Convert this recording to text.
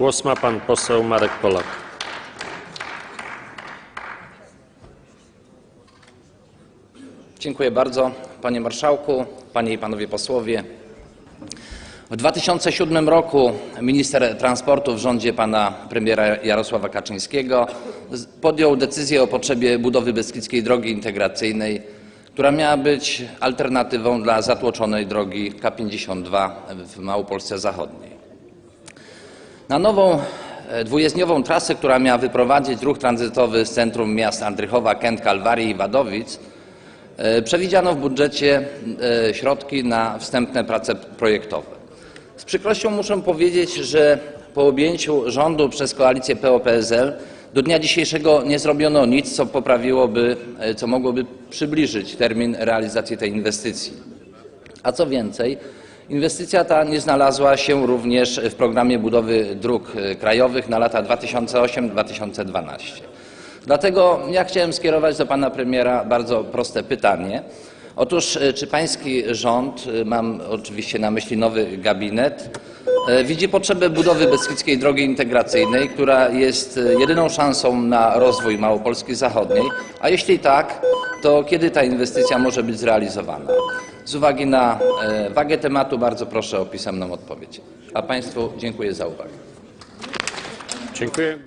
Głos ma pan poseł Marek Polak. Dziękuję bardzo. Panie Marszałku, Panie i Panowie Posłowie. W 2007 roku minister transportu w rządzie pana premiera Jarosława Kaczyńskiego podjął decyzję o potrzebie budowy Beskidzkiej Drogi Integracyjnej, która miała być alternatywą dla zatłoczonej drogi K52 w Małopolsce Zachodniej. Na nową e, dwujezdniową trasę, która miała wyprowadzić ruch tranzytowy z centrum miast Andrychowa, Kęt, Kalwarii i Wadowic, e, przewidziano w budżecie e, środki na wstępne prace projektowe. Z przykrością muszę powiedzieć, że po objęciu rządu przez koalicję PO-PSL do dnia dzisiejszego nie zrobiono nic, co poprawiłoby, co mogłoby przybliżyć termin realizacji tej inwestycji. A co więcej, inwestycja ta nie znalazła się również w programie budowy dróg e, krajowych na lata 2008-2012. Dlatego ja chciałem skierować do pana premiera bardzo proste pytanie. Otóż e, czy pański rząd, e, mam oczywiście na myśli nowy gabinet, widzi potrzebę budowy Beskidzkiej Drogi Integracyjnej, która jest jedyną szansą na rozwój Małopolski Zachodniej, a jeśli tak, to kiedy ta inwestycja może być zrealizowana? Z uwagi na e, wagę tematu bardzo proszę o pisemną odpowiedź. A Państwu dziękuję za uwagę. Dziękuję.